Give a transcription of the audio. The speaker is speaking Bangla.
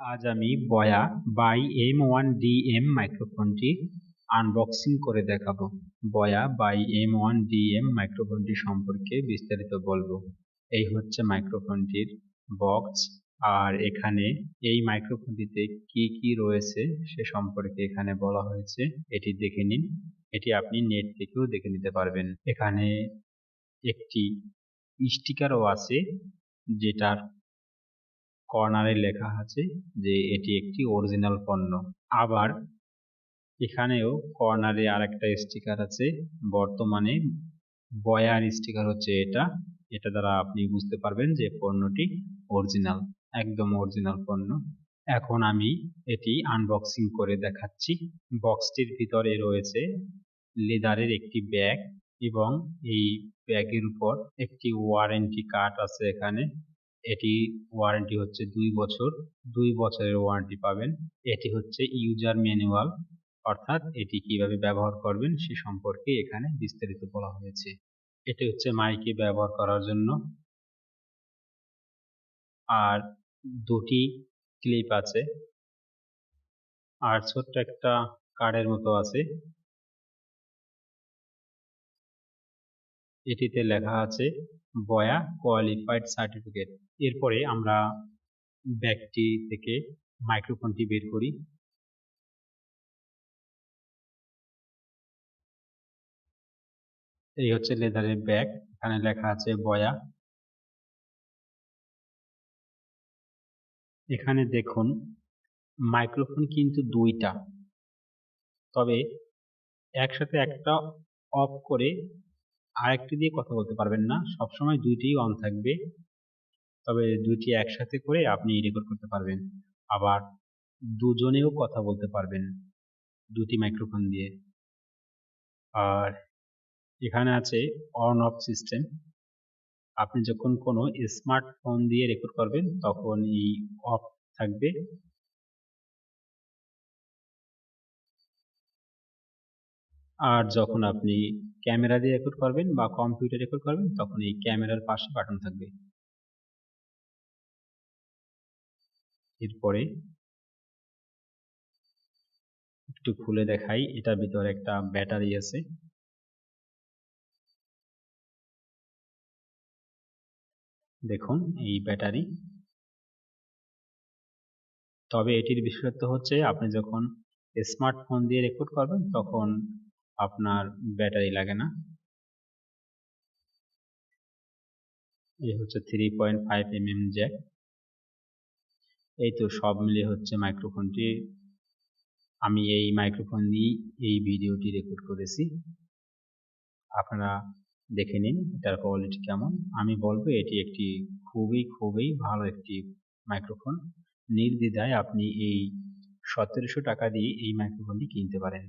আজ আমি Boya by M one D M মাইক্রোফোনটি unboxing করে দেখাবো। Boya by M one D M মাইক্রোফোনটি সম্পর্কে বিস্তারিত বলব। এই হচ্ছে মাইক্রোফোনটির বক্স। আর এখানে এই মাইক্রোফোনটিতে কি কি রয়েছে সে সম্পর্কে এখানে বলা হয়েছে, এটি দেখে নিন। এটি আপনি নেট থেকেও দেখে নিতে পারবেন। এখানে একটি স্টিকারও আছে, যেটার কর্নারে লেখা আছে যে এটি একটি অরিজিনাল পণ্য। আবার এখানেও কর্নারে আর একটা স্টিকার আছে। বর্তমানে বয়ার স্টিকার হচ্ছে এটা। এটা দ্বারা আপনি বুঝতে পারবেন যে পণ্যটি অরিজিনাল একদম অরিজিনাল পণ্য। এখন আমি এটি আনবক্সিং করে দেখাচ্ছি। বক্সটির ভিতরে রয়েছে লেদারের একটি ব্যাগ এবং এই ব্যাগের উপর একটি ওয়ারেন্টি কার্ড আছে এখানে। এটি ওয়ারেন্টি হচ্ছে দুই বছর, দুই বছরের ওয়ারেন্টি পাবেন। এটি হচ্ছে ইউজার ম্যানুয়াল অর্থাৎ এটি কীভাবে ব্যবহার করবেন সে সম্পর্কে এখানে বিস্তারিত বলা হয়েছে। এটি হচ্ছে মাইকে ব্যবহার করার জন্য। আর দুটি ক্লিপ আছে। আর ছোট্ট একটা কার্ডের মতো আছে। এটিতে লেখা আছে, বয়া কোয়ালিফাইড সার্টিফিকেট। এরপরে আমরা ব্যাগটি থেকে মাইক্রোফোনটি বের করি। এই হচ্ছে লেদারের ব্যাগ। এখানে লেখা আছে, বয়া। এখানে দেখুন, মাইক্রোফোন কিন্তু দুইটা। তবে একসাথে একটা অফ করে আরেকটি দিয়ে কথা বলতে পারবেন না। সবসময় দুইটি অন থাকবে। তবে দুইটি একসাথে করে আপনি রেকর্ড করতে পারবেন। আবার দুজনেও কথা বলতে পারবেন দুটি মাইক্রোফোন দিয়ে। আর এখানে আছে অন অফ সিস্টেম আপনি যখন কোনো স্মার্টফোন দিয়ে রেকর্ড করবেন, তখন এই অফ থাকবে। আর যখন আপনি ক্যামেরা দিয়ে রেকর্ড করবেন বা কম্পিউটার রেকর্ড করবেন, তখন এই ক্যামেরার পাশে বাটন থাকবে। এরপরে একটু খুলে দেখাই, এটার ভিতরে একটা ব্যাটারি আছে। দেখুন, এই ব্যাটারি তবে এটির বিশেষত্ব হচ্ছে, আপনি যখন স্মার্টফোন দিয়ে রেকর্ড করবেন, তখন আপনার ব্যাটারি লাগে না। এই হচ্ছে three point five M M jack এই তো সব মিলিয়ে হচ্ছে মাইক্রোফোনটি আমি এই মাইক্রোফোন নিয়েই এই ভিডিওটি রেকর্ড করেছি। আপনারা দেখে নিন এটার কোয়ালিটি কেমন। আমি বলব এটি একটি খুবই খুবই ভালো একটি মাইক্রোফোন নির্দ্বিধায় আপনি এই সতেরোশো টাকা দিয়ে এই মাইক্রোফোনটি কিনতে পারেন।